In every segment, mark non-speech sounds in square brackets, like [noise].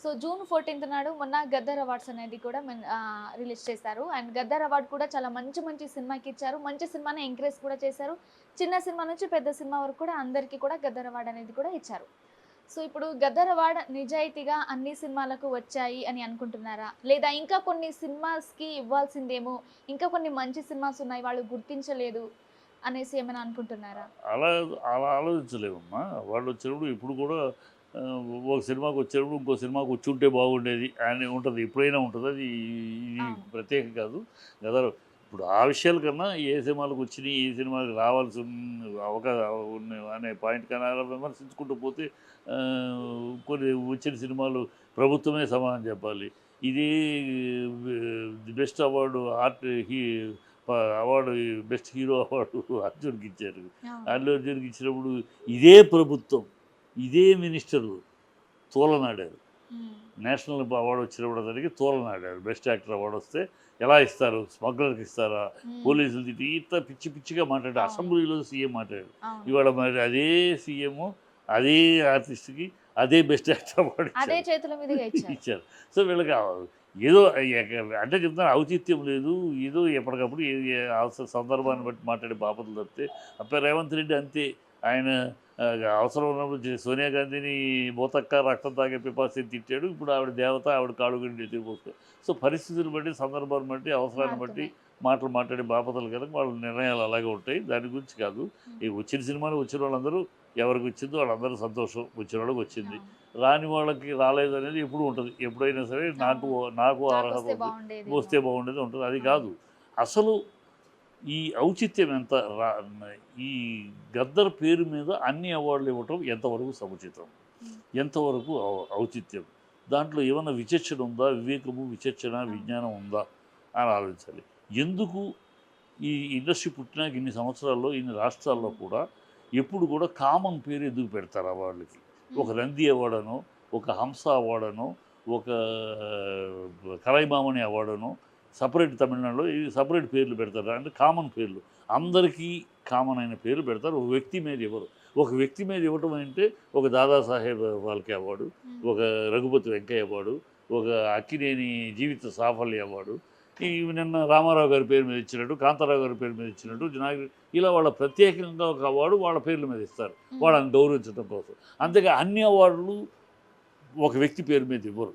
So June fourteenth నాడు మొన్న Gaddar awards అనేది కూడా రిలీజ్ చేశారు. అండ్ గద్దర్ అవార్డ్ కూడా చాలా మంచి మంచి సినిమాకి ఇచ్చారు. మంచి సినిమాని ఎంకరేజ్ కూడా చేశారు. చిన్న సినిమా నుంచి పెద్ద సినిమా వరకు కూడా అందరికీ కూడా గద్దర్ అవార్డ్ అనేది కూడా ఇచ్చారు. సో ఇప్పుడు గద్దర్ అవార్డ్ నిజాయితీగా అన్ని సినిమాలకు వచ్చాయి అని అనుకుంటున్నారా? లేదా ఇంకా కొన్ని సినిమాస్కి ఇవ్వాల్సిందేమో ఇంకా కొన్ని మంచి సినిమాస్ ఉన్నాయి వాళ్ళు గుర్తించలేదు అనేసి ఏమైనా అనుకుంటున్నారా? అలా అలా ఆలోచించలేమమ్మా వాళ్ళు వచ్చినప్పుడు ఇప్పుడు కూడా ఒక సినిమాకి వచ్చినప్పుడు ఇంకో సినిమాకి వచ్చి ఉంటే బాగుండేది. అని ఉంటుంది. ఎప్పుడైనా ఉంటుంది. అది ఇది. ప్రత్యేకం కాదు. కదా ఇప్పుడు ఆ విషయాల కన్నా ఏ సినిమాలకు వచ్చినాయి ఏ సినిమాకి రావాల్సి అవకాశం అనే పాయింట్ కన్నా అలా విమర్శించుకుంటూ పోతే కొన్ని వచ్చిన సినిమాలు ప్రభుత్వమే సమాధానం చెప్పాలి. ఇది ది బెస్ట్ అవార్డు ఆర్ట్ హీ అవార్డు బెస్ట్ హీరో అవార్డు [laughs] అర్జున్కి ఇచ్చారు. అల్లు అర్జున్కి ఇచ్చినప్పుడు ఇదే ప్రభుత్వం ఇదే మినిస్టర్లు తోలనాడారు. నేషనల్ అవార్డు వచ్చినప్పుడు అతనికి తోలనాడారు బెస్ట్ యాక్టర్ అవార్డు వస్తే ఎలా ఇస్తారు స్మగ్లర్కి ఇస్తారా. పోలీసులు తిట్టి ఇంత పిచ్చి పిచ్చిగా మాట్లాడారు. అసెంబ్లీలో సీఎం మాట్లాడారు. ఇవాళ మరి అదే సీఎం అదే ఆర్టిస్ట్కి అదే బెస్ట్ యాక్టర్ అవార్డు ఇచ్చారు. సో వీళ్ళకి ఏదో అంటే చెప్తాను ఔచిత్యం లేదు ఏదో ఎప్పటికప్పుడు అవసర సందర్భాన్ని బట్టి మాట్లాడే బాపతులు తప్పితే అప్పుడు రేవంత్ రెడ్డి అంతే ఆయన అవసరం ఉన్నప్పుడు సోనియా గాంధీని బోతక్క రక్తం తాగే పిపాసిని తిట్టాడు. ఇప్పుడు ఆవిడ దేవత ఆవిడ కాడు గుండి ఎత్తిపోతాడు సో పరిస్థితులు బట్టి సందర్భాన్ని బట్టి అవసరాన్ని బట్టి మాటలు మాట్లాడే బాపతలు కనుక వాళ్ళ నిర్ణయాలు అలాగే ఉంటాయి. దాని గురించి కాదు. ఈ వచ్చిన సినిమాలు వచ్చిన వాళ్ళందరూ ఎవరికి వచ్చిందో వాళ్ళందరూ సంతోషం. వచ్చిన వాళ్ళకి వచ్చింది. రాని వాళ్ళకి రాలేదు అనేది ఎప్పుడు ఉంటుంది. ఎప్పుడైనా సరే నాకు నాకు అర్హత వస్తే బాగుండేది. ఉంటుంది. అది కాదు. అసలు ఈ ఔచిత్యం ఎంత రా ఈ గద్దర్ పేరు మీద అన్ని అవార్డులు ఇవ్వటం ఎంతవరకు సముచితం? ఎంతవరకు ఔచిత్యం? దాంట్లో ఏమన్నా విచక్షణ ఉందా? వివేకము విచక్షణ విజ్ఞానం ఉందా? అని ఆలోచించాలి. ఎందుకు ఈ ఇండస్ట్రీ పుట్టినాక ఇన్ని సంవత్సరాల్లో ఇన్ని రాష్ట్రాల్లో కూడా ఎప్పుడు కూడా కామన్ పేరు ఎందుకు పెడతారు అవార్డులకి? ఒక నంది అవార్డను ఒక హంస అవార్డను ఒక కలైమామణి అవార్డును సపరేట్ తమిళనాడులో ఇది సపరేట్ పేర్లు పెడతారు. అంటే కామన్ పేర్లు. అందరికీ కామన్ అయిన పేర్లు పెడతారు. ఒక వ్యక్తి మీద ఇవ్వరు ఒక వ్యక్తి మీద ఇవ్వటం అంటే ఒక దాదాసాహెబ్ ఫాల్కే అవార్డు ఒక రఘుపతి వెంకయ్య అవార్డు ఒక అక్కినేని జీవిత సాఫల్య అవార్డు ఈ నిన్న రామారావు గారి పేరు మీద ఇచ్చినట్టు కాంతారావు గారి పేరు మీద ఇచ్చినట్టు జనాగి ఇలా వాళ్ళ ప్రత్యేకంగా ఒక అవార్డు వాళ్ళ పేర్ల మీద ఇస్తారు. వాళ్ళని గౌరవించడం కోసం. అంతేగా అన్ని అవార్డులు ఒక వ్యక్తి పేరు మీద ఇవ్వరు.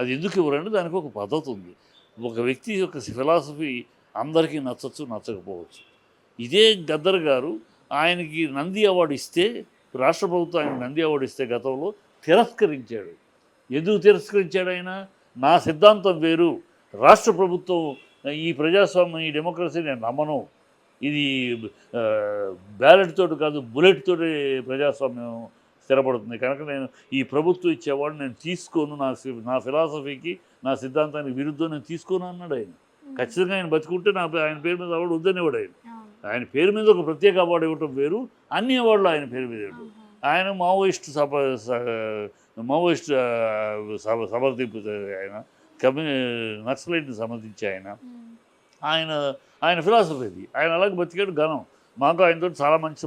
అది ఎందుకు ఇవ్వరంటే దానికి ఒక పద్ధతి ఉంది. ఒక వ్యక్తి యొక్క ఫిలాసఫీ అందరికీ నచ్చచ్చు నచ్చకపోవచ్చు. ఇదే గద్దర్ గారు ఆయనకి నంది అవార్డు ఇస్తే రాష్ట్ర ప్రభుత్వం ఆయన నంది అవార్డు ఇస్తే గతంలో తిరస్కరించాడు. ఎందుకు తిరస్కరించాడు ఆయన? నా సిద్ధాంతం వేరు. రాష్ట్ర ప్రభుత్వం ఈ ప్రజాస్వామ్యం ఈ డెమోక్రసీ నేను నమ్మను. ఇది బ్యాలెట్ తోటి కాదు బుల్లెట్ తోటి ప్రజాస్వామ్యం స్థిరపడుతుంది. కనుక నేను ఈ ప్రభుత్వం ఇచ్చేవాడు నేను తీసుకోను నా నా ఫిలాసఫీకి నా సిద్ధాంతానికి విరుద్ధం నేను తీసుకోను అన్నాడు ఆయన. ఖచ్చితంగా ఆయన బతుకుంటే నా ఆయన పేరు మీద అవార్డు వద్దనేవాడు ఆయన. ఆయన పేరు మీద ఒక ప్రత్యేక అవార్డు ఇవ్వటం వేరు అన్ని అవార్డులు ఆయన పేరు మీద ఇవ్వడం ఆయన మావోయిస్ట్ సప స- మావోయిస్ట్ సమ- సమర్థింపు ఆయన కమ్యూ నక్సలైట్ని సమర్థించి ఆయన. ఆయన ఆయన ఫిలాసఫీ అది ఆయన అలాగే బతికాడు ఘనం. మాకు ఆయనతో చాలా మంచి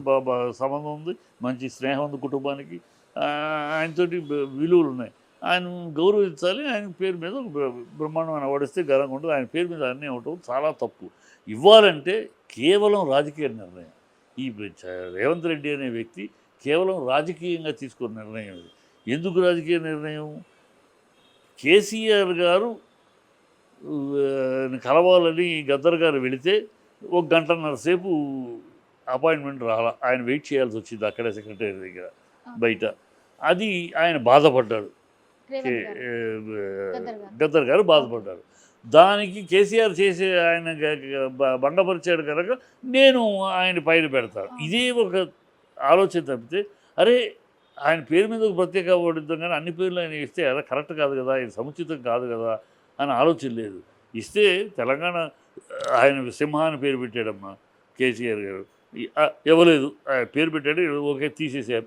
సంబంధం ఉంది మంచి స్నేహం ఉంది కుటుంబానికి. ఆయనతోటి విలువలు ఉన్నాయి. ఆయన గౌరవించాలి ఆయన పేరు మీద ఒక బ్రహ్మాండమైన అవార్డిస్తే గర్వంగా ఉంటుంది. ఆయన పేరు మీద అన్నీ ఇవ్వటం చాలా తప్పు. ఇవ్వాలంటే కేవలం రాజకీయ నిర్ణయం. ఈ చ- రేవంత్ రెడ్డి అనే వ్యక్తి కేవలం రాజకీయంగా తీసుకున్న నిర్ణయం ఇది. ఎందుకు రాజకీయ నిర్ణయం? కేసీఆర్ గారు కలవాలని గద్దర్ గారు వెళితే ఒక గంటన్నర సేపు అపాయింట్మెంట్ రాలా. ఆయన వెయిట్ చేయాల్సి వచ్చింది అక్కడే సెక్రటరీ దగ్గర బయట. అది ఆయన బాధపడ్డాడు. గద్దర్ గారు. బాధపడ్డారు. దానికి కేసీఆర్ చేసే ఆయన గ- గ- బ- భంగపరిచాడు కనుక నేను ఆయన పైన పెడతాను ఇదే ఒక ఆలోచన తప్పితే అరే ఆయన పేరు మీద ఒక ప్రత్యేక అవార్డు ఇద్దాం కానీ అన్ని పేర్లు ఆయన ఇస్తే అలా కరెక్ట్ కాదు కదా ఆయన సముచితం కాదు కదా అని ఆలోచన లేదు. ఇస్తే తెలంగాణ ఆయన సింహ అని పేరు పెట్టాడమ్మా కేసీఆర్ గారు. ఇవ్వలేదు. పేరు పెట్టాడు ఓకే తీసేసా.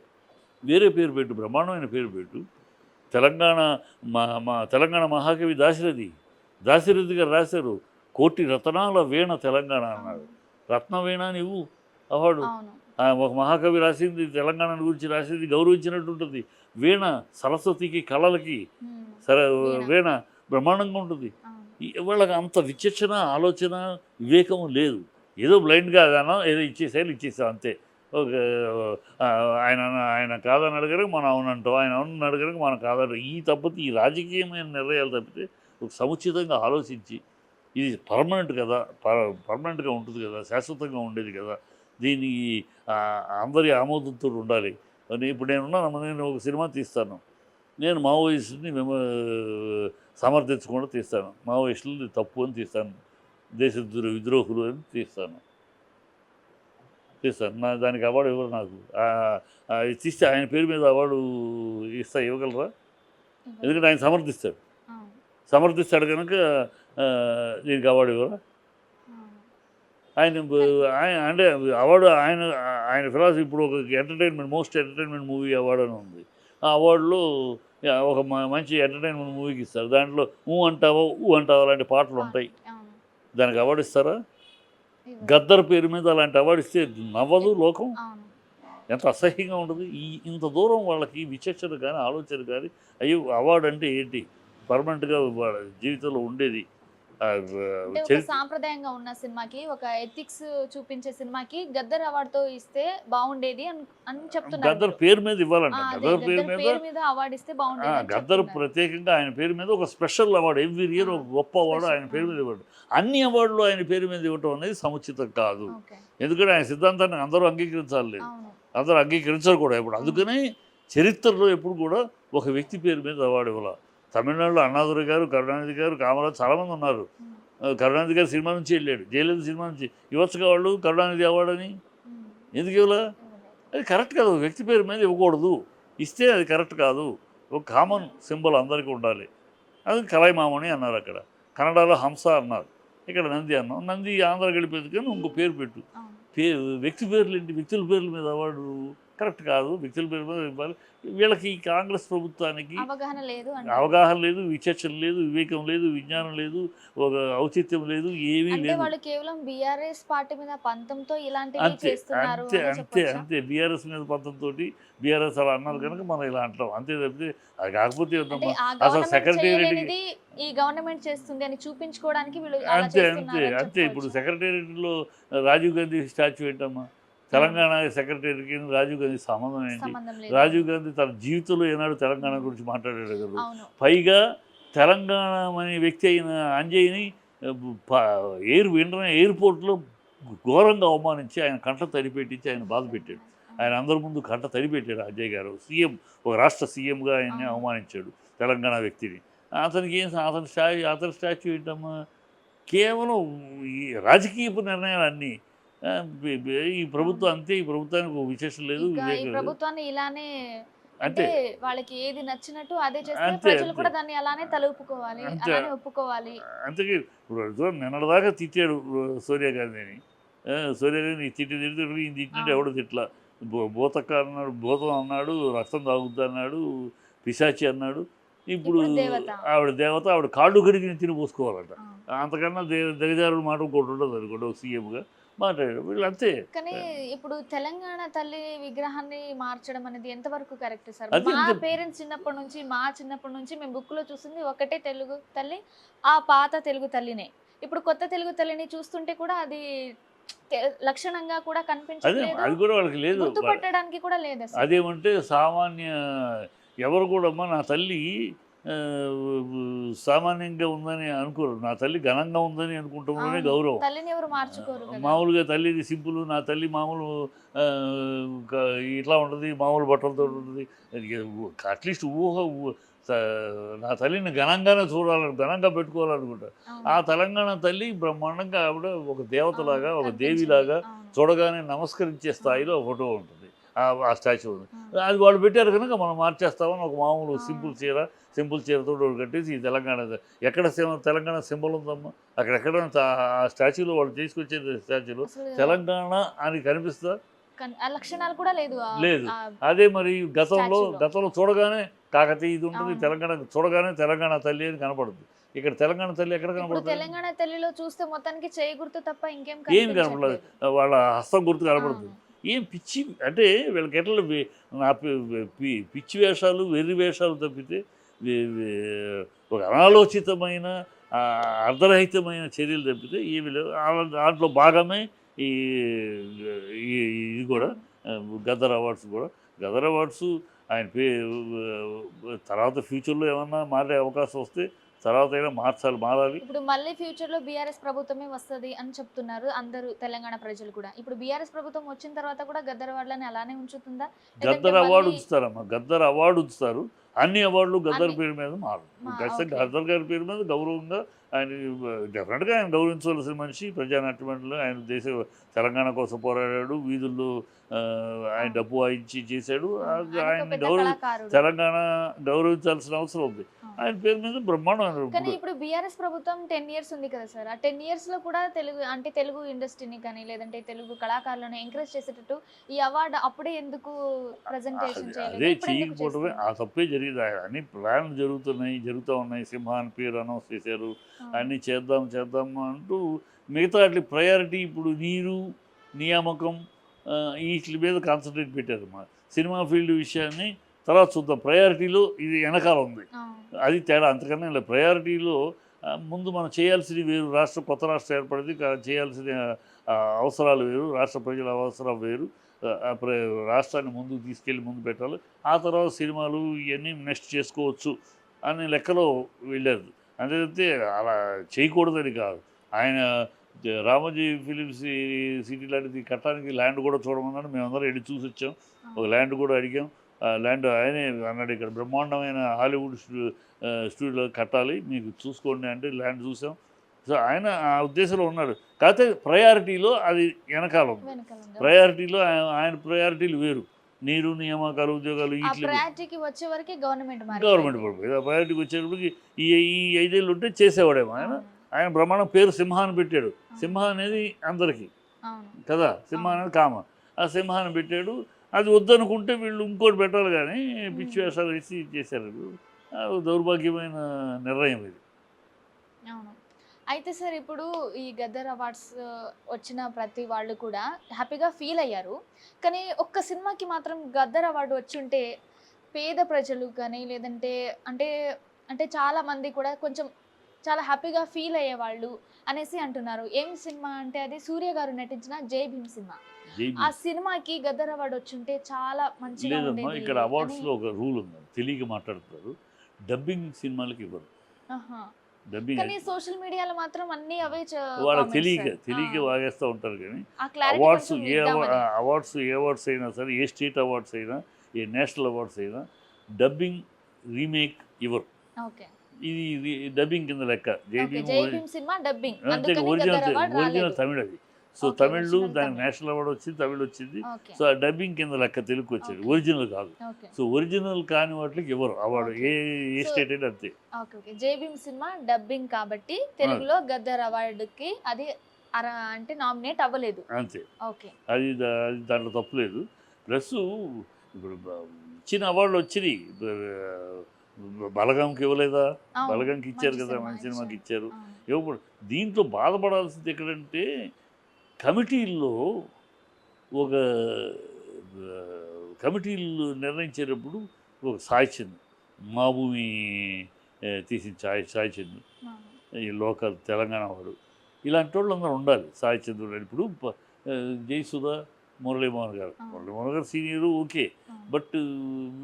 వేరే పేరు పెట్టు బ్రహ్మాండమైన పేరు పెట్టు. తెలంగాణ మా మా తెలంగాణ మహాకవి దాశరథి. దాశరథి గారు రాశారు కోటి రతనాల వీణ తెలంగాణ అన్నాడు రత్నవీణ నువ్వు అవును. ఆ ఒక మహాకవి రాసింది తెలంగాణ గురించి రాసింది గౌరవించినట్టు ఉంటుంది. వీణ సరస్వతికి కళలకి. సరే వీణ. బ్రహ్మాండంగా ఉంటుంది. వాళ్ళకి అంత విచక్షణ ఆలోచన వివేకం లేదు. ఏదో బ్లైండ్గా అదానం ఏదో ఇచ్చేసేయాలి ఇచ్చేసాం అంతే. ఒక ఆయన ఆయన కాదని అడగరు మనం అవునంటాం ఆయన అవునని అడగరు మనం కాదంటాం ఈ తప్పితే ఈ రాజకీయమైన నిర్ణయాలు తప్పితే ఒక సముచితంగా ఆలోచించి ఇది పర్మనెంట్ కదా పర్మనెంట్గా ఉంటుంది కదా శాశ్వతంగా ఉండేది కదా దీనికి అందరి ఆమోదంతో ఉండాలి. అని ఇప్పుడు నేను నేను ఒక సినిమా తీస్తాను. నేను మావోయిస్టుని మేము సమర్థించకుండా తీస్తాను. మావోయిస్టులు తప్పు అని తీస్తాను. దేశ విద్రోహులు అని తీస్తాను. తీస్తాను. నా దానికి అవార్డు ఇవ్వరు నాకు. తీస్తే ఆయన పేరు మీద అవార్డు ఇస్తా ఇవ్వగలరా? ఎందుకంటే ఆయన సమర్థిస్తాడు. సమర్థిస్తాడు కనుక దీనికి అవార్డు ఇవ్వరా. ఆయన ఆయన అంటే అవార్డు ఆయన ఆయన ఫిలాసఫీ ఇప్పుడు ఒక entertainment most entertainment movie award అని ఉంది. ఆ అవార్డులో ఒక మంచి ఎంటర్టైన్మెంట్ మూవీకి ఇస్తారు. దాంట్లో ఊ అంటావా ఊ అంటావా అలాంటి పాటలు ఉంటాయి. దానికి అవార్డు ఇస్తారా. గద్దర్ పేరు మీద అలాంటి అవార్డు ఇస్తే నవ్వదు లోకం? ఎంత అసహ్యంగా ఉంటుంది. ఈ ఇంత దూరం వాళ్ళకి విచక్షణ కానీ ఆలోచన కానీ అయ్యో అవార్డు అంటే ఏంటి? పర్మనెంట్గా వాళ్ళ జీవితంలో ఉండేది. సాంప్రదాయంగా ఉన్న సినిమాకి ఒక ఎథిక్స్ చూపించే సినిమాకి గద్దర్ అవార్డ్తో ఇస్తే బాగుండేది అని చెప్తున్నారు గద్దర్. పేరు మీద ఇవ్వాలంట. గద్దర్ పేరు మీద అవార్డు ఇస్తే బాగుండేది గద్దర్. ప్రత్యేకంగా ఆయన పేరు మీద ఒక స్పెషల్ అవార్డు ఎవ్రీ ఇయర్ ఒక గొప్ప అవార్డు ఆయన పేరు మీద ఇవ్వడం. అన్ని అవార్డులు ఆయన పేరు మీద ఇవ్వడం అనేది సముచితం కాదు. ఎందుకంటే ఆయన సిద్ధాంతాన్ని అందరూ అంగీకరించాలి అందరూ అంగీకరించరు కూడా. ఇప్పుడు అందుకనే చరిత్రలో ఎప్పుడు కూడా ఒక వ్యక్తి పేరు మీద అవార్డు ఇవ్వాలి. తమిళనాడులో అన్నాదురి గారు కరుణానిధి గారు కామరాజు చాలామంది ఉన్నారు. కరుణానిధి గారు సినిమా నుంచి వెళ్ళాడు. జయలలిత సినిమా నుంచి. ఇవ్వచ్చుగా వాళ్ళు కరుణానిధి అవార్డు అని ఉమ్, ఎందుకు ఇవ్వలా. అది కరెక్ట్ కాదు. వ్యక్తి పేరు మీద ఇవ్వకూడదు. ఇస్తే అది కరెక్ట్ కాదు. ఒక కామన్ సింబల్ అందరికీ ఉండాలి. అది కలైమామణి అన్నారు అక్కడ. కన్నడలో హంస అన్నారు. ఇక్కడ నంది అన్నాం. నంది ఆంధ్ర గడిపేది కానీ ఇంకో పేరు పెట్టు. పేరు వ్యక్తి పేర్లు ఏంటి? వ్యక్తుల పేర్ల మీద అవార్డు కరెక్ట్ కాదు వ్యక్తుల పేరు మీద ఇవ్వాలి. వీళ్ళకి ఈ కాంగ్రెస్ ప్రభుత్వానికి అవగాహన లేదు అవగాహన లేదు విచక్షణ లేదు వివేకం లేదు విజ్ఞానం లేదు ఒక ఔచిత్యం లేదు ఏమీ లేదు. వాళ్ళు కేవలం బిఆర్ఎస్ పార్టీ మీద పంతంతో ఇలాంటివి అంతే అంతే అంతే? అంతే. బీఆర్ఎస్ మీద పంతంతో బీఆర్ఎస్ అలా అన్నారు కనుక మనం ఇలా అంటాం. అంతే తప్పితే అది కాకపోతే అసలు సెక్రటేరియట్ ఈ గవర్నమెంట్ చేస్తుంది అని చూపించుకోవడానికి వీళ్ళు అంతే అంతే అంతే. ఇప్పుడు? సెక్రటేరియట్లో రాజీవ్ గాంధీ స్టాచ్యూ ఏంటమ్మా? తెలంగాణ సెక్రటేరియట్కి రాజీవ్ గాంధీ సంబంధం ఏంటి? రాజీవ్ గాంధీ తన జీవితంలో ఏనాడు తెలంగాణ గురించి మాట్లాడాడు కదా. అవును. పైగా తెలంగాణ అనే వ్యక్తి అయిన అంజయ్యని ప- ఎయిర్ వెంటనే ఎయిర్పోర్ట్లో ఘోరంగా అవమానించి ఆయన కంట తడిపెట్టించి ఆయన బాధ పెట్టాడు. ఆయన అందరి ముందు కంట తడిపెట్టాడు అజయ్ గారు. సీఎం ఒక రాష్ట్ర సీఎంగా ఆయన్ని. అవమానించాడు తెలంగాణ వ్యక్తిని. అతనికి ఏం అతని స్టాచ్యూ అతని స్టాచ్యూ ఏంటమ్మా? కేవలం ఈ రాజకీయపు నిర్ణయాలు అన్నీ ఆ, బి- బి- ఈ ప్రభుత్వం అంతే ఈ ప్రభుత్వానికి విశేషం లేదు ప్రభుత్వాన్ని ఇలానే అంటే వాళ్ళకి ఏది నచ్చినట్టు అదే చేస్తే ప్రజలు. కూడా దాన్ని అలానే తలుపుకోవాలి. అలానే ఒప్పుకోవాలి అంతకీ ఇప్పుడు నిన్నటిదాకా తిట్టాడు సోనియా గాంధీని సోనియా గాంధీ తిట్టి తిట్టి ఈయన తిట్టినట్టు. ఎవడో తిట్లా భూతక్క అన్నాడు భూతం అన్నాడు రక్తం తాగుద్ది అన్నాడు పిశాచి అన్నాడు ఇప్పుడు. ఆవిడ దేవత ఆవిడ కాళ్ళు కడిగి తిని పోసుకోవాలట. అంతకన్నా దిగజారుడు మాట ఇంకోటి ఉండదు అనుకోండి ఒక సీఎంగా మాట్లాడాడు వీళ్ళు అంతే. కానీ ఇప్పుడు తెలంగాణ తల్లి విగ్రహాన్ని మార్చడం అనేది ఎంతవరకు కరెక్ట్ సార్? మా. పేరెంట్స్ చిన్నప్పటి నుంచి మా చిన్నప్పటి నుంచి మేము బుక్లో చూస్తుంది ఒకటే తెలుగు తల్లి ఆ పాత తెలుగు తల్లినే. ఇప్పుడు కొత్త తెలుగు తల్లిని చూస్తుంటే కూడా అది లక్షణంగా కూడా అది కూడా వాళ్ళకి లేదు. గుర్తుపట్టడానికి కూడా లేదు అదేమంటే సామాన్య ఎవరు కూడా నా తల్లి సామాన్యంగా ఉందని అనుకోరు నా తల్లి ఘనంగా ఉందని అనుకుంటామనే. గౌరవం. మామూలుగా తల్లిది సింపుల్ నా తల్లి మామూలు ఇట్లా ఉంటుంది మామూలు బట్టలతో ఉంటుంది అట్లీస్ట్ ఊహ నా తల్లిని ఘనంగానే చూడాలని ఘనంగా పెట్టుకోవాలనుకుంటా. ఆ తెలంగాణ తల్లి బ్రహ్మాండంగా ఆవిడ ఒక దేవతలాగా ఒక. దేవిలాగా. చూడగానే నమస్కరించే స్థాయిలో ఫోటో ఉంటుంది ఆ స్టాచ్యూ ఉంది. అది వాళ్ళు పెట్టారు కనుక మనం మార్చేస్తామని ఒక మామూలు. సింపుల్ చీర సింపుల్ చీరతో కట్టేసి ఈ తెలంగాణ ఎక్కడ తెలంగాణ సింబల్ ఉందమ్మా అక్కడెక్కడ ఆ స్టాచ్యూలో వాళ్ళు తీసుకొచ్చే స్టాచ్యూలో తెలంగాణ అని కనిపిస్తా లక్షణాలు కూడా లేదు లేదు. అదే మరి గతంలో. గతంలో చూడగానే కాకతీయ ఇది ఉంటుంది. తెలంగాణ చూడగానే తెలంగాణ తల్లి అని కనపడుతుంది ఇక్కడ తెలంగాణ తల్లి ఎక్కడ కనపడుతుంది తెలంగాణ తల్లిలో చూస్తే మొత్తానికి చేయి గుర్తు తప్ప ఇంకేం ఏం కనపడలేదు వాళ్ళ హస్తం గుర్తు కనపడుతుంది ఏం పిచ్చి అంటే వీళ్ళకి ఎట్లా నా పి- పిచ్చి వేషాలు వెర్రి వేషాలు తప్పితే ఒక అనాలోచితమైన అర్ధరహితమైన చర్యలు తప్పితే ఏమి లేవు దాంట్లో భాగమే ఈ ఇది కూడా గదర్ అవార్డ్స్ కూడా. గదర్ అవార్డ్స్ ఆయన పే తర్వాత ఫ్యూచర్లో ఏమన్నా మారే అవకాశం వస్తే తర్వాత అయినా మార్చాలి మారాలి. ఇప్పుడు మళ్ళీ ఫ్యూచర్లో బీఆర్ఎస్ ప్రభుత్వమే వస్తది అని చెప్తున్నారు అందరూ తెలంగాణ ప్రజలు కూడా. ఇప్పుడు బీఆర్ఎస్ ప్రభుత్వం వచ్చిన తర్వాత కూడా గద్దర్ వాళ్ళని అలానే ఉంచుతుందా? గద్దర్ అవార్డు ఉంచుతారమ్మా. గద్దర్ అవార్డు ఉంచుతారు. అన్ని అవార్డులు గద్దర్ పేరు మీద మారు ఖచ్చితంగా. గద్దర్ గారి పేరు మీద గౌరవంగా ఆయన డెఫినెట్గా ఆయన గౌరవించవలసిన మనిషి ప్రజానాట్యమండలిలో ఆయన దేశ తెలంగాణ కోసం పోరాడాడు. వీధుల్లో ఆయన డబ్బు వాయించి చేశాడు ఆయన గౌరవ. తెలంగాణ గౌరవించాల్సిన అవసరం ఉంది. ఆయన పేరు మీద బ్రహ్మాండం కానీ ఇప్పుడు. బీఆర్ఎస్ ప్రభుత్వం టెన్ ఇయర్స్ ఉంది కదా సార్. ఆ టెన్ ఇయర్స్లో కూడా తెలుగు అంటే తెలుగు ఇండస్ట్రీని కానీ లేదంటే తెలుగు కళాకారులను ఎంకరేజ్ చేసేటట్టు ఈ అవార్డు అప్పుడే ఎందుకు ప్రజెంటేషన్ అదే- చేయకపోవడమే ఆ? తప్పే జరిగింది. అన్ని ప్లాన్లు జరుగుతున్నాయి జరుగుతూ ఉన్నాయి. సింహాన్ పేరు అనౌన్స్ చేశారు. అన్నీ చేద్దాం చేద్దాం అంటూ మిగతా వాటి ప్రయారిటీ ఇప్పుడు నీరు నియామకం వీటి మీద కాన్సన్ట్రేట్ పెట్టారు మా సినిమా ఫీల్డ్ విషయాన్ని తర్వాత చూద్దాం. ప్రయారిటీలో ఇది వెనకాల ఉంది. అది తేడా అంతకన్నా ఇలా ప్రయారిటీలో ముందు మనం చేయాల్సింది వేరు. రాష్ట్ర కొత్త రాష్ట్రం ఏర్పడింది చేయాల్సిన అవసరాలు వేరు. రాష్ట్ర ప్రజల అవసరం వేరు. రాష్ట్రాన్ని ముందుకు తీసుకెళ్ళి ముందు పెట్టాలి. ఆ తర్వాత సినిమాలు ఇవన్నీ నెక్స్ట్ చేసుకోవచ్చు అనే లెక్కలో వెళ్ళారు. అంతే అలా చేయకూడదని కాదు. ఆయన రామోజీ ఫిలిమ్స్ సిటీ లాంటిది కట్టడానికి ల్యాండ్ కూడా చూడమన్నాడు. మేమందరం వెళ్ళి చూసి వచ్చాం. ఒక ల్యాండ్ కూడా అడిగాం. ఆ ల్యాండ్ ఆయనే అన్నాడు ఇక్కడ బ్రహ్మాండమైన హాలీవుడ్ స్టూ ఆ, స్టూడియోలో కట్టాలి. మీకు చూసుకోండి అంటే ల్యాండ్ చూసాం. సో ఆయన ఆ ఉద్దేశంలో ఉన్నాడు. కాకపోతే ప్రయారిటీలో అది వెనకాల ఉంది. ప్రయారిటీలో ఆయన ప్రయారిటీలు వేరు. నీరు నియామకాలు ఉద్యోగాలు ఆ వీటికి ప్రయారిటీకి వచ్చే వరకే గవర్నమెంట్ గవర్నమెంట్ పడిపోయింది ఆ ప్రయారిటీకి వచ్చేటప్పటికి ఈ ఈ ఐదేళ్ళు ఉంటే చేసేవాడేమో ఆయన. ఆయన బ్రహ్మాండం పేరు సింహ అని పెట్టాడు సింహ అనేది అందరికీ. కదా? సింహ అనేది కామ ఆ సింహాన్ని పెట్టాడు. అది వద్దనుకుంటే వీళ్ళు ఇంకోటి పెట్టాలి కానీ పిచ్చి వేషాలు వేసి చేశారు. దౌర్భాగ్యమైన నిర్ణయం ఇది. అవును. అయితే సార్ ఇప్పుడు ఈ గద్దర్ అవార్డ్స్ వచ్చిన ప్రతి వాళ్ళు కూడా హ్యాపీగా ఫీల్ అయ్యారు. కానీ ఒక్క సినిమాకి మాత్రం గద్దర్ అవార్డు వచ్చి ఉంటే పేద ప్రజలు కానీ లేదంటే అంటే అంటే చాలా మంది కూడా కొంచెం చాలా హ్యాపీగా ఫీల్ అయ్యేవాళ్ళు అనేసి అంటున్నారు. ఏం సినిమా అంటే అది? సూర్య గారు నటించిన జై భీమ్ సినిమా. ఆ సినిమాకి గద్దర్ అవార్డు వచ్చి ఉంటే చాలా మంచిగా ఇక్కడ అవార్డ్స్లో అని- ఒక రూల్ ఉంది. తెలియక మాట్లాడుతారు డబ్బింగ్ సినిమాలకి ఇవ్వరు. డబ్బింగ్ కానీ సోషల్ మీడియాలో మాత్రం అన్ని అవే వాళ్ళకి తెలియక. తెలియక. వాగేస్తూ ఉంటారు కానీ అవార్డ్స్ ఏ. అవార్డ్స్ ఏ అవార్డ్స్ అయినా సరే ఏ స్టేట్ అవార్డ్స్ అయినా ఏ నేషనల్ అవార్డ్స్ అయినా డబ్బింగ్ రీమేక్ ఇవ్వరు. ఓకే. ఇది డబ్బింగ్ కింద లెక్క. అంతే ఒరిజినల్ ఒరిజినల్ తమిళ్ అది సో తమిళ్ దానికి. నేషనల్ అవార్డు వచ్చింది తమిళ్ వచ్చింది. సో ఆ డబ్బింగ్ కింద లెక్క తెలుగు వచ్చేది. ఒరిజినల్ కాదు. సో ఒరిజినల్ కాని వాటికి ఇవ్వరు అవార్డు? ఏ ఏ స్టేట్ అయినా అంతే. Okay okay. జై భీమ్ సినిమా డబ్బింగ్ కాబట్టి తెలుగులో గద్దర్ అవార్డుకి అది అంటే నామినేట్ అవ్వలేదు. అంతే. ఓకే. అది అది దాంట్లో తప్పులేదు. ప్లస్ ఇప్పుడు ఇచ్చిన అవార్డులు వచ్చినాయి. బలగంకి ఇవ్వలేదా బలగంకి ఇచ్చారు కదా మంచి సినిమాకి ఇచ్చారు. ఇవ్వకూడదు దీంట్లో బాధపడాల్సింది ఎక్కడంటే కమిటీల్లో ఒక కమిటీలు నిర్ణయించేటప్పుడు ఒక సాయి చంద్ మా భూమి తీసిన సాయి సాయి చంద్ అవును. ఈ లోకల్ తెలంగాణ వాడు ఇలాంటి వాళ్ళు అందరూ ఉండాలి సాయి చంద్రుడు ఇప్పుడు జయసుధ మురళీమోహన్ గారు. మురళీమోహన్ గారు సీనియరు ఓకే. బట్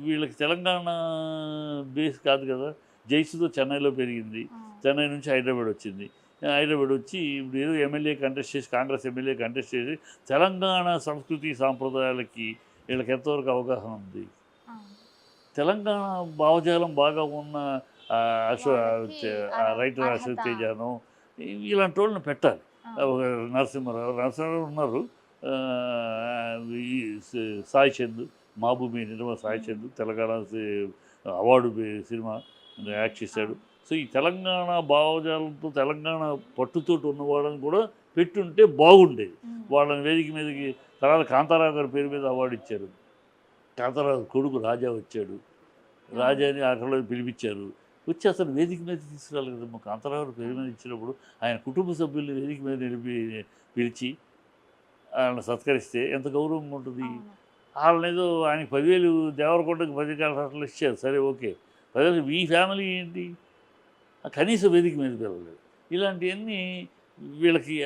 వీళ్ళకి తెలంగాణ బేస్ కాదు కదా జయసుధ చెన్నైలో పెరిగింది. చెన్నై నుంచి హైదరాబాద్ వచ్చింది హైదరాబాద్ వచ్చి ఇప్పుడు ఏదో ఎమ్మెల్యే కంటెస్ట్ చేసి కాంగ్రెస్ ఎమ్మెల్యే కంటెస్ట్ చేసి తెలంగాణ సంస్కృతి సాంప్రదాయాలకి వీళ్ళకి ఎంతవరకు అవగాహన ఉంది. తెలంగాణ భావజాలం బాగా ఉన్న అశో. రైటర్ అశోక్ తేజాను ఇలాంటి వాళ్ళని పెట్టాలి నరసింహారావు నరసింహారావు ఉన్నారు ఈ సాయి చంద్ మాబూమి Nirmala Sai Chand Telangana award cinema act చేశాడు. సో ఈ తెలంగాణ భావజాలంతో తెలంగాణ పట్టుతోటి ఉన్న వాళ్ళని కూడా పెట్టుంటే బాగుండేది. వాళ్ళని వేదిక మీదకి తర్వాత కాంతారావు గారి పేరు మీద అవార్డు ఇచ్చారు. కాంతారావు కొడుకు రాజా వచ్చాడు. రాజాని అక్కడ పిలిపించారు. వచ్చి అసలు వేదిక మీద తీసుకురాలి కదా మా కాంతారావు గారి పేరు మీద ఇచ్చినప్పుడు ఆయన కుటుంబ సభ్యుల్ని వేదిక మీద నిలిపి పిలిచి వాళ్ళని సత్కరిస్తే ఎంత గౌరవం ఉంటుంది? అవును. వాళ్ళని ఏదో ఆయన పదివేలు దేవరకొండకి పది కాలు ఇచ్చారు. సరే ఓకే. పదివేలు మీ ఫ్యామిలీ ఏంటి? కనీస వేదిక మీద పిల్లలు ఇలాంటివన్నీ వీళ్ళకి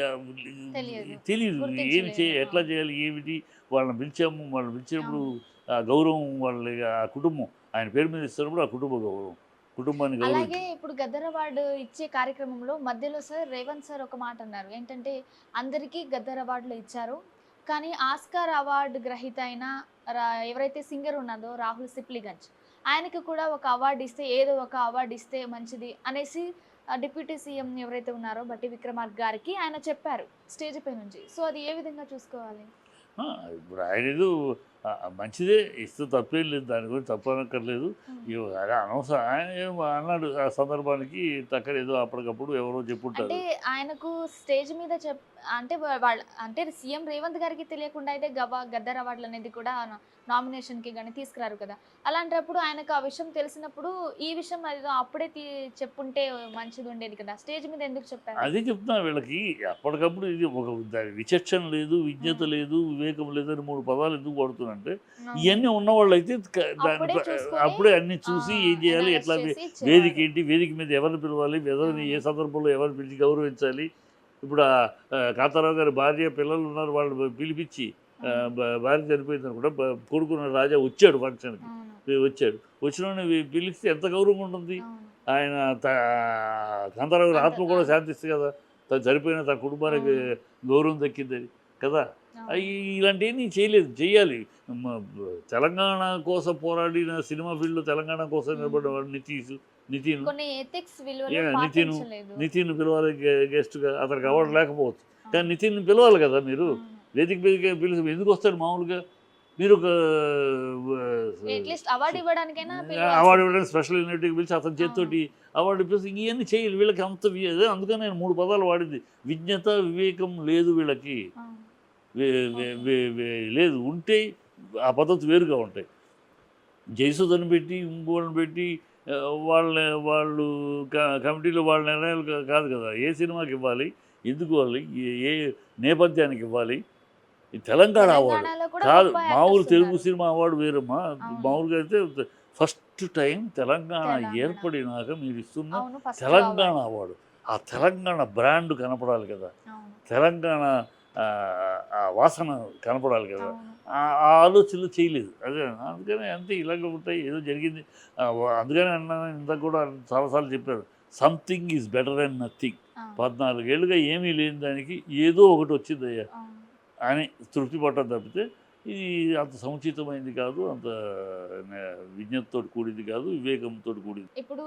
తెలియదు. ఏమి గుర్తించలేరు. చే ఎట్లా చేయాలి? ఏమిటి? వాళ్ళని పిలిచాము వాళ్ళని పిలిచినప్పుడు ఆ గౌరవం వాళ్ళ ఆ కుటుంబం ఆయన పేరు మీద ఇస్తున్నప్పుడు ఆ కుటుంబ గౌరవం. కుటుంబాన్ని అలాగే ఇప్పుడు గద్దర్ అవార్డు ఇచ్చే కార్యక్రమంలో మధ్యలో సార్ రేవంత్ సార్ ఒక మాట అన్నారు. ఏంటంటే అందరికీ గద్దర్ అవార్డులు ఇచ్చారు. కానీ ఆస్కార్ అవార్డు గ్రహీత అయిన ఎవరైతే సింగర్ ఉన్నదో రాహుల్ సిప్లిగంజ్ ఆయనకి కూడా ఒక అవార్డు ఇస్తే ఏదో ఒక అవార్డు ఇస్తే మంచిది అనేసి డిప్యూటీ సీఎం ఎవరైతే ఉన్నారో బట్టి విక్రమార్క గారికి ఆయన చెప్పారు స్టేజ్ పై నుంచి. సో అది ఏ విధంగా చూసుకోవాలి? ఇప్పుడు ఆయన మంచిదే ఇస్తే తప్పేం లేదు దాని గురించి తప్పనక్కర్లేదు. అదే అనవసరం. ఆయన అన్నాడు ఆ సందర్భానికి టక్కన ఏదో అప్పటికప్పుడు ఎవరో చెప్పుంటారు. ఆయనకు స్టేజ్ మీద చెప్ అంటే వాళ్ళ అంటే సీఎం రేవంత్ గారికి తెలియకుండా అయితే గవా గద్దర్ అవార్డులు అనేది కూడా నామినేషన్కి కానీ తీసుకురారు కదా. అలాంటప్పుడు ఆయనకు ఆ విషయం తెలిసినప్పుడు ఈ విషయం ఏదో అప్పుడే చెప్పుంటే మంచిది ఉండేది కదా. స్టేజ్ మీద ఎందుకు చెప్పారు? అదే చెప్తున్నా వీళ్ళకి. అప్పటికప్పుడు ఇది ఒక దాని విచక్షణ లేదు విజ్ఞత లేదు వివేకం లేదు అని మూడు పదాలు ఎందుకు పడుతుందంటే అవును. ఇవన్నీ ఉన్నవాళ్ళు అయితే దాని అప్పుడే అన్ని చూసి ఏం చేయాలి ఎట్లా. వేదిక ఏంటి వేదిక మీద ఎవరిని పిలవాలి ఎవరిని ఏ. సందర్భంలో ఎవరిని పిలిచి గౌరవించాలి ఇప్పుడు కాంతారావు గారి భార్య పిల్లలు ఉన్నారు వాళ్ళు పిలిపించి భార్య చనిపోయింది కూడా కొడుకున్న రాజా వచ్చాడు ఫంక్షన్కి. వచ్చాడు వచ్చిన పిలిస్తే ఎంత గౌరవంగా ఉంటుంది. ఆయన కాంతారావు గారి ఆత్మ కూడా శాంతిస్తుంది కదా తను చనిపోయిన తన కుటుంబానికి గౌరవం దక్కిందని కదా. అయి ఇలాంటివన్నీ చేయలేదు. చేయాలి. తెలంగాణ కోసం పోరాడిన సినిమా ఫీల్డ్లో తెలంగాణ కోసం నిలబడ్డవాడు నితీష్ నితిన్. నితిన్ నితిన్ పిలవాలి గె- గెస్ట్గా అతనికి అవార్డు లేకపోవచ్చు. కానీ నితిన్ పిలవాలి కదా మీరు. వేదిక మీదకి పిలిచి ఎందుకు వస్తారు మామూలుగా? మీరు ఒక అవార్డు ఇవ్వడానికి స్పెషల్ యూనిట్కి పిలిచి అతని చేతితోటి అవార్డు ఇప్పిస్తే ఇవన్నీ చేయాలి. వీళ్ళకి అంత అందుకని నేను మూడు పదాలు వాడింది. విజ్ఞత వివేకం లేదు వీళ్ళకి. లేదు ఉంటే ఆ పద్ధతి వేరుగా ఉంటాయి. జయసుధని పెట్టి ఇంకోళ్ళని పెట్టి వాళ్ళ వాళ్ళు కమిటీలో వాళ్ళ నిర్ణయాలు కాదు కదా ఏ సినిమాకి ఇవ్వాలి ఎందుకు ఇవ్వాలి ఏ- నేపథ్యానికి ఇవ్వాలి తెలంగాణ అవార్డు. కాదు మామూలు తెలుగు. Cinema award వేరమ్మా. మామూలుగా అయితే ఫస్ట్ టైం తెలంగాణ. ఏర్పడినాక మీరు ఇస్తున్న తెలంగాణ అవార్డు. ఆ తెలంగాణ బ్రాండ్ కనపడాలి కదా. తెలంగాణ ఆ, వాసన కనపడాలి కదా. ఆ ఆలోచనలు చేయలేదు. అదే అందుకని అంతే ఇలాగ ఉంటాయి. ఏదో జరిగింది. అందుకని అన్నాను ఇందాక కూడా చాలాసార్లు చెప్పారు. Something is better then nothing పద్నాలుగేళ్ళుగా ఏమీ లేని దానికి ఏదో ఒకటి వచ్చిందయ్యా. అని తృప్తి పట్టడం తప్పితే ఇది అంత సముచితమైంది కాదు అంత విజ్ఞతతో కూడింది కాదు వివేకంతో కూడింది. ఇప్పుడు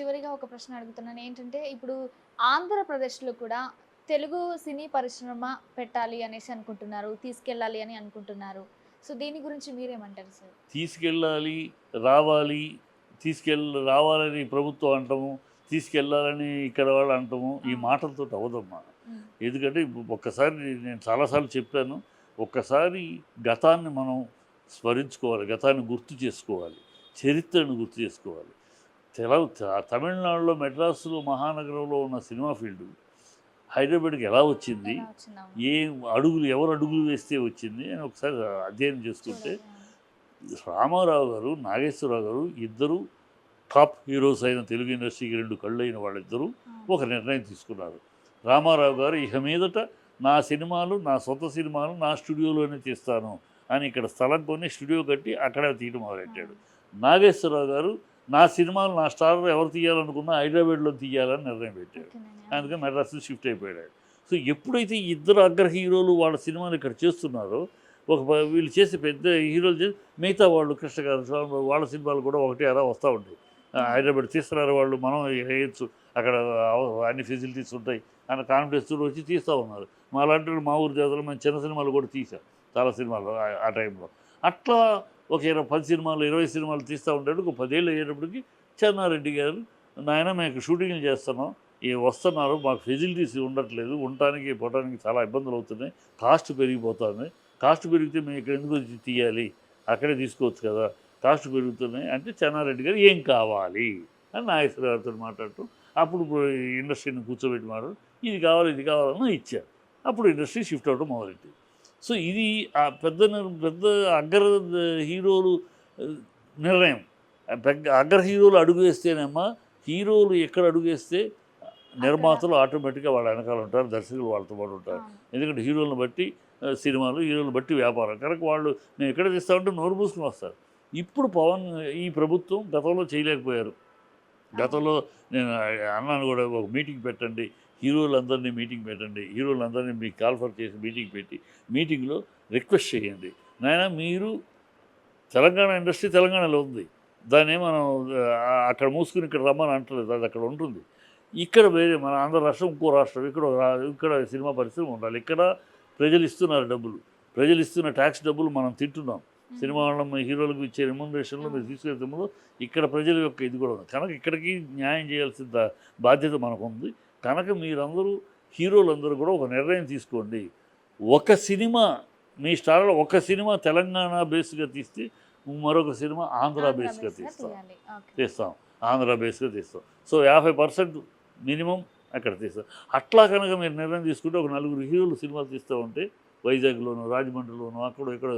చివరిగా ఒక ప్రశ్న అడుగుతున్నాను. ఏంటంటే ఇప్పుడు ఆంధ్రప్రదేశ్లో కూడా తెలుగు సినీ పరిశ్రమ పెట్టాలి అనేసి అనుకుంటున్నారు తీసుకెళ్ళాలి అని అనుకుంటున్నారు. సో దీని గురించి మీరేమంటారు సార్? తీసుకెళ్ళాలి రావాలి తీసుకెళ్ళ రావాలని ప్రభుత్వం అంటాము తీసుకెళ్ళాలని ఇక్కడ వాళ్ళు అంటాము ఈ మాటలతో అవదమ్మా ఉమ్, ఎందుకంటే ఒక్కసారి నేను చాలాసార్లు చెప్పాను ఒక్కసారి గతాన్ని మనం స్మరించుకోవాలి గతాన్ని గుర్తు చేసుకోవాలి చరిత్రను గుర్తు చేసుకోవాలి. తెల తమిళనాడులో మెడ్రాసులో మహానగరంలో ఉన్న సినిమా ఫీల్డ్ హైదరాబాద్కి ఎలా వచ్చింది? ఏ అడుగులు ఎవరు అడుగులు వేస్తే వచ్చింది అని ఒకసారి అధ్యయనం చేసుకుంటే. రామారావు గారు నాగేశ్వరరావు గారు ఇద్దరు టాప్ హీరోస్ అయిన తెలుగు ఇండస్ట్రీకి రెండు కళ్ళు అయిన వాళ్ళిద్దరూ. ఒక నిర్ణయం తీసుకున్నారు రామారావు గారు ఇక మీదట నా సినిమాలు నా సొంత సినిమాలు నా స్టూడియోలోనే తీస్తాను అని ఇక్కడ స్థలం కొని స్టూడియో కట్టి అక్కడే తీయడం మొదలెట్టాడు నాగేశ్వరరావు గారు నా సినిమాలు నా స్టార్ ఎవరు తీయాలనుకున్నా హైదరాబాద్లో తీయాలని నిర్ణయం పెట్టాడు. అందుకని మెడ్రాస్ షిఫ్ట్ అయిపోయాడు. సో ఎప్పుడైతే ఇద్దరు అగ్ర హీరోలు వాళ్ళ సినిమాలు ఇక్కడ చేస్తున్నారో ఒక వీళ్ళు చేసే పెద్ద హీరోలు చేసి మిగతా వాళ్ళు కృష్ణ గారు స్వామి వాళ్ళ సినిమాలు కూడా ఒకటి అలా వస్తూ ఉంటాయి. హైదరాబాద్ తీస్తున్నారు వాళ్ళు మనం వేయచ్చు. అక్కడ అన్ని ఫెసిలిటీస్ ఉంటాయి అన్న కాన్ఫిడెన్స్ వచ్చి తీస్తూ ఉన్నారు. మా వాళ్ళు మా ఊరు జాతరలో మేము చిన్న సినిమాలు కూడా తీసాం చాలా సినిమాలు ఆ టైంలో. అట్లా ఒక ఇరవై పది సినిమాలు ఇరవై సినిమాలు తీస్తూ ఉంటాడు ఒక పదేళ్ళు అయ్యేటప్పటికి చెన్నారెడ్డి గారు నాయన మేము షూటింగ్లు చేస్తున్నాం. ఏ వస్తున్నారు. మాకు ఫెసిలిటీస్ ఉండట్లేదు. ఉండటానికి పోవడానికి చాలా ఇబ్బందులు అవుతున్నాయి. కాస్ట్ పెరిగిపోతుంది. కాస్ట్ పెరిగితే మేము ఇక్కడ ఎందుకు వచ్చి తీయాలి? అక్కడే తీసుకోవచ్చు కదా. కాస్ట్ పెరుగుతున్నాయి అంటే చెన్నారెడ్డి గారు ఏం కావాలి? అని నాగేశ్వర గారితో మాట్లాడుతూ అప్పుడు ఇండస్ట్రీని కూర్చోబెట్టి మాట్లాడు ఇది కావాలి ఇది కావాలని ఇచ్చారు. అప్పుడు ఇండస్ట్రీ షిఫ్ట్ అవ్వడం మొదలెట్టింది. సో ఇది ఆ పెద్ద పెద్ద అగ్ర హీరోలు నిర్ణయం. పెద్ద అగ్ర హీరోలు అడుగు వేస్తేనేమో హీరోలు ఎక్కడ అడుగు వేస్తే నిర్మాతలు ఆటోమేటిక్గా వాళ్ళ వెనకాల ఉంటారు దర్శకులు వాళ్ళతో పాటు ఉంటారు. ఎందుకంటే హీరోలను బట్టి సినిమాలు హీరోలను బట్టి వ్యాపారం. కనుక వాళ్ళు మేము ఎక్కడ తీస్తామంటే నోరు పూసుకుని వస్తారు. ఇప్పుడు పవన్ ఈ ప్రభుత్వం గతంలో చేయలేకపోయారు. గతంలో నేను అన్నాను కూడా ఒక మీటింగ్ పెట్టండి హీరోలందరినీ మీటింగ్ పెట్టండి హీరోలందరినీ మీకు కాల్ఫర్ చేసి మీటింగ్ పెట్టి మీటింగ్లో రిక్వెస్ట్ చేయండి. నాయన మీరు తెలంగాణ ఇండస్ట్రీ తెలంగాణలో ఉంది. దాన్ని మనం అక్కడ మూసుకుని ఇక్కడ రమ్మని అంటలేదు అది అక్కడ ఉంటుంది. ఇక్కడ వేరే మన ఆంధ్ర రాష్ట్రం ఇంకో రాష్ట్రం ఇక్కడ ఇక్కడ సినిమా పరిశ్రమ ఉండాలి. ఇక్కడ ప్రజలు ఇస్తున్నారు డబ్బులు. ప్రజలు ఇస్తున్న ట్యాక్స్ డబ్బులు మనం తింటున్నాం. సినిమా వాళ్ళం హీరోలకు ఇచ్చే రెమ్యూనరేషన్లో మీరు తీసుకెళ్తున్నప్పుడు ఇక్కడ ప్రజల యొక్క ఇది కూడా ఉంది. కనుక ఇక్కడికి న్యాయం చేయాల్సిన బాధ్యత మనకు ఉంది కనుక మీరందరూ హీరోలందరూ కూడా ఒక నిర్ణయం తీసుకోండి. ఒక సినిమా మీ స్టార్లో ఒక సినిమా తెలంగాణ బేస్గా తీస్తే మరొక సినిమా ఆంధ్ర బేస్గా తీస్తాం. తీస్తాం. ఆంధ్ర బేస్గా తీస్తాం. సో యాభై పర్సెంట్ మినిమం అక్కడ తీస్తాం. అట్లా కనుక మీరు నిర్ణయం తీసుకుంటే ఒక నలుగురు హీరోలు సినిమాలు తీస్తూ ఉంటే వైజాగ్లోను రాజమండ్రిలోను అక్కడ ఇక్కడ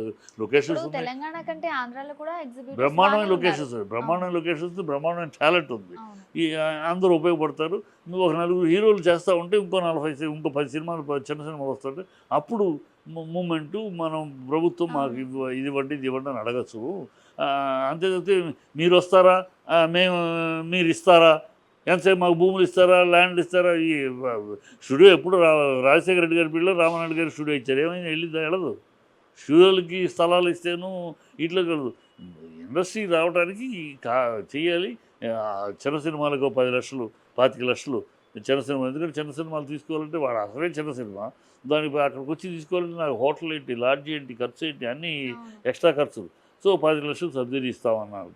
లొకేషన్స్ తెలంగాణ కంటే ఆంధ్రాలో కూడా బ్రహ్మాండమైన లొకేషన్స్ బ్రహ్మాండమైన లొకేషన్స్ బ్రహ్మాండమైన టాలెంట్ ఉంది. ఈ అందరూ ఉపయోగపడతారు. ఒక నలుగురు హీరోలు చేస్తూ ఉంటే ఇంకో నలభై ఇంకో పది సినిమాలు చిన్న సినిమాలు వస్తుంటే అప్పుడు మూమెంటు మనం ప్రభుత్వం మాకు ఇది ఇవ్వండి ఇది ఇవ్వండి అని అడగచ్చు. అంతే మీరు వస్తారా? మేము మీరు ఇస్తారా? ఎంతసేపు మాకు భూములు ఇస్తారా ల్యాండ్ ఇస్తారా? ఈ స్టూడియో ఎప్పుడు రా రాజశేఖర రెడ్డి గారి పిల్లలు రామనాయుడు గారి స్టూడియో ఇచ్చారు. ఏమైనా వెళ్ళిందా వెళ్ళదు. స్టూడియోలకి స్థలాలు ఇస్తేను ఇట్లా కలదు ఇండస్ట్రీ రావడానికి కా చేయాలి చిన్న సినిమాలకు పది లక్షలు పాతిక లక్షలు. చిన్న సినిమా ఎందుకంటే చిన్న సినిమాలు తీసుకోవాలంటే వాడు అసలే చిన్న సినిమా. దానికి అక్కడికి వచ్చి తీసుకోవాలంటే నాకు హోటల్ ఏంటి లాడ్జ్ ఏంటి ఖర్చు ఏంటి అన్నీ ఎక్స్ట్రా ఖర్చులు. సో పది లక్షలు సబ్సిడీ ఇస్తామన్నారు.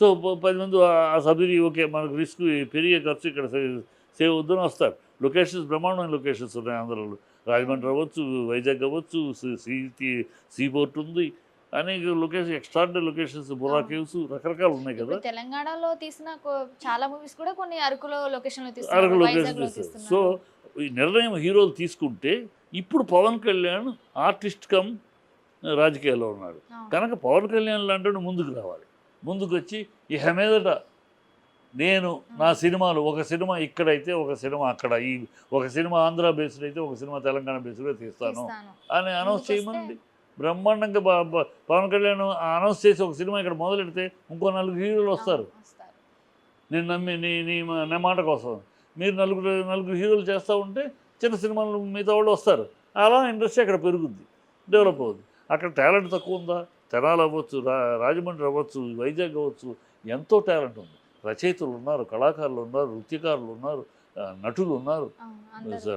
సో పది మంది ఆ- సబ్సిడీ ఓకే మనకు రిస్క్ పెరిగే ఖర్చు ఇక్కడ సేవ్ వద్దని వస్తారు. లొకేషన్స్ బ్రహ్మాండమైన లొకేషన్స్ ఉన్నాయి ఆంధ్రలో. రాజమండ్రి అవ్వచ్చు వైజాగ్ అవ్వచ్చు సి- సీ పోర్ట్ ఉంది. అనేక లొకేషన్ ఎక్స్ట్రాడినరీ లొకేషన్స్ బుర్రా అవును. కేవ్స్ రకరకాలు ఉన్నాయి కదా. తెలంగాణలో తీసిన చాలా మూవీస్ కూడా కొన్ని అరకులో లొకేషన్ అరకు లొకేషన్ సో ఈ నిర్ణయం హీరోలు తీసుకుంటే ఇప్పుడు పవన్ కళ్యాణ్ ఆర్టిస్ట్ కమ్ రాజకీయాల్లో ఉన్నాడు. కనుక పవన్ కళ్యాణ్ లాంటి ముందుకు రావాలి. ముందుకు వచ్చి ఇక మీదట నేను నా సినిమాలు ఒక సినిమా ఇక్కడైతే ఒక సినిమా అక్కడ ఈ ఒక సినిమా ఆంధ్ర బేస్డ్ అయితే ఒక సినిమా తెలంగాణ బేస్డ్గా తీస్తాను అని అనౌన్స్ చేయమండి బ్రహ్మాండంగా పవన్ కళ్యాణ్ అనౌన్స్ చేసి ఒక సినిమా ఇక్కడ మొదలెడితే ఇంకో నలుగురు హీరోలు వస్తారు. నేను నమ్మి నీ నీ నా మాట కోసం. మీరు నలుగురు నలుగురు హీరోలు చేస్తూ ఉంటే చిన్న సినిమాలు మిగతా వాళ్ళు వస్తారు. అలా ఇండస్ట్రీ అక్కడ పెరుగుద్ది డెవలప్ అవుద్ది. అక్కడ టాలెంట్ తక్కువ ఉందా? తెనాలి అవ్వచ్చు రా రాజమండ్రి అవ్వచ్చు వైజాగ్ అవ్వచ్చు ఎంతో టాలెంట్ ఉంది. రచయితలు ఉన్నారు కళాకారులు ఉన్నారు నృత్యకారులు ఉన్నారు నటులు ఉన్నారు.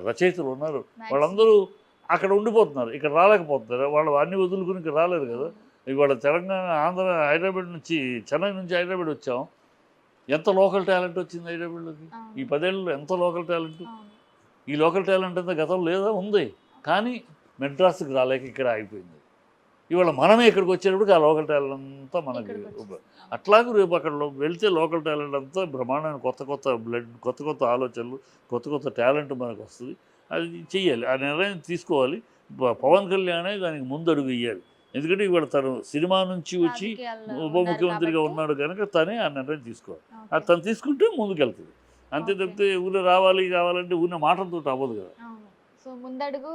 రచయితలు ఉన్నారు. వాళ్ళందరూ అక్కడ ఉండిపోతున్నారు. ఇక్కడ రాలేకపోతున్నారు. వాళ్ళు అన్ని వదులుకుని ఇక్కడ రాలేరు కదా. ఇవాళ తెలంగాణ ఆంధ్ర హైదరాబాద్ నుంచి చెన్నై నుంచి హైదరాబాద్ వచ్చాం. ఎంత లోకల్ టాలెంట్ వచ్చింది హైదరాబాద్లోకి? ఈ పదేళ్ళలో ఎంత లోకల్ టాలెంట్. ఈ లోకల్ టాలెంట్ అంతా గతంలో లేదా ఉంది. కానీ మెడ్రాస్కి రాలేక ఇక్కడ ఆగిపోయింది. ఇవాళ మనమే ఇక్కడికి వచ్చేటప్పటికి ఆ లోకల్ టాలెంట్ అంతా మనకి. అట్లాగే రేపు అక్కడ వెళ్తే లోకల్ టాలెంట్ అంతా బ్రహ్మాండమైన కొత్త కొత్త బ్లడ్ కొత్త కొత్త ఆలోచనలు కొత్త కొత్త టాలెంట్ మనకు వస్తుంది. అది చెయ్యాలి. ఆ నిర్ణయం తీసుకోవాలి. పవన్ కళ్యాణే దానికి ముందడుగు వేయాలి. ఎందుకంటే ఇవాళ తను సినిమా నుంచి వచ్చి ఉప ముఖ్యమంత్రిగా ఉన్నాడు కనుక తనే ఆ నిర్ణయం తీసుకోవాలి. అది తను తీసుకుంటే ముందుకెళ్తుంది. అంతే. తప్పితే ఊళ్ళో రావాలి కావాలంటే ఉన్న మాటలతో అవ్వదు కదా. సో ముందడుగు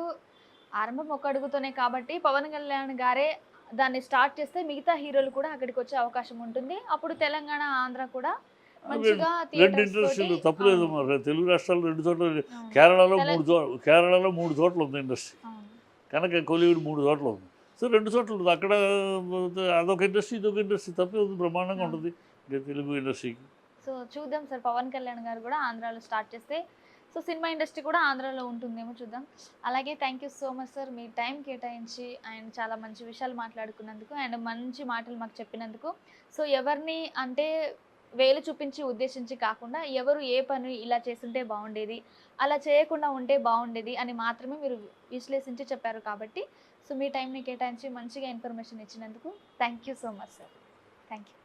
ఆరంభం ఒక అడుగుతోనే కాబట్టి పవన్ కళ్యాణ్ గారే దాన్ని స్టార్ట్ చేస్తే మిగతా హీరోలు కూడా అక్కడికి వచ్చే అవకాశం ఉంటుంది. అప్పుడు తెలంగాణ ఆంధ్ర కూడా రెండు ఇండస్ట్రీలు తప్పులేదు మరి. తెలుగు రాష్ట్రాలు రెండు చోట్ల కేరళలో మూడు చోట్ల కేరళలో మూడు చోట్ల ఉంది ఇండస్ట్రీ. కనుక కోలీవుడ్ మూడు చోట్ల ఉంది. సో రెండు చోట్ల ఉంది. అక్కడ అదొక ఇండస్ట్రీ ఇదొక ఇండస్ట్రీ తప్పే ఉంది బ్రహ్మాండంగా ఉంటుంది. తెలుగు ఇండస్ట్రీకి సో చూద్దాం సార్ పవన్ కళ్యాణ్ గారు కూడా ఆంధ్రాలో స్టార్ట్ చేస్తే సో సినిమా ఇండస్ట్రీ కూడా ఆంధ్రాలో ఉంటుందేమో చూద్దాం. అలాగే thank you so much sir me time కేటాయించి అండ్ చాలా మంచి విషయాలు మాట్లాడుకున్నందుకు అండ్ మంచి మాటలు మాకు చెప్పినందుకు. సో ఎవరిని అంటే వేలు చూపించి ఉద్దేశించి కాకుండా ఎవరు ఏ పని ఇలా చేస్తుంటే బాగుండేది అలా చేయకుండా ఉంటే బాగుండేది అని మాత్రమే మీరు విశ్లేషించి చెప్పారు కాబట్టి సో మీ టైంని కేటాయించి మంచిగా ఇన్ఫర్మేషన్ ఇచ్చినందుకు thank you so much sir thank you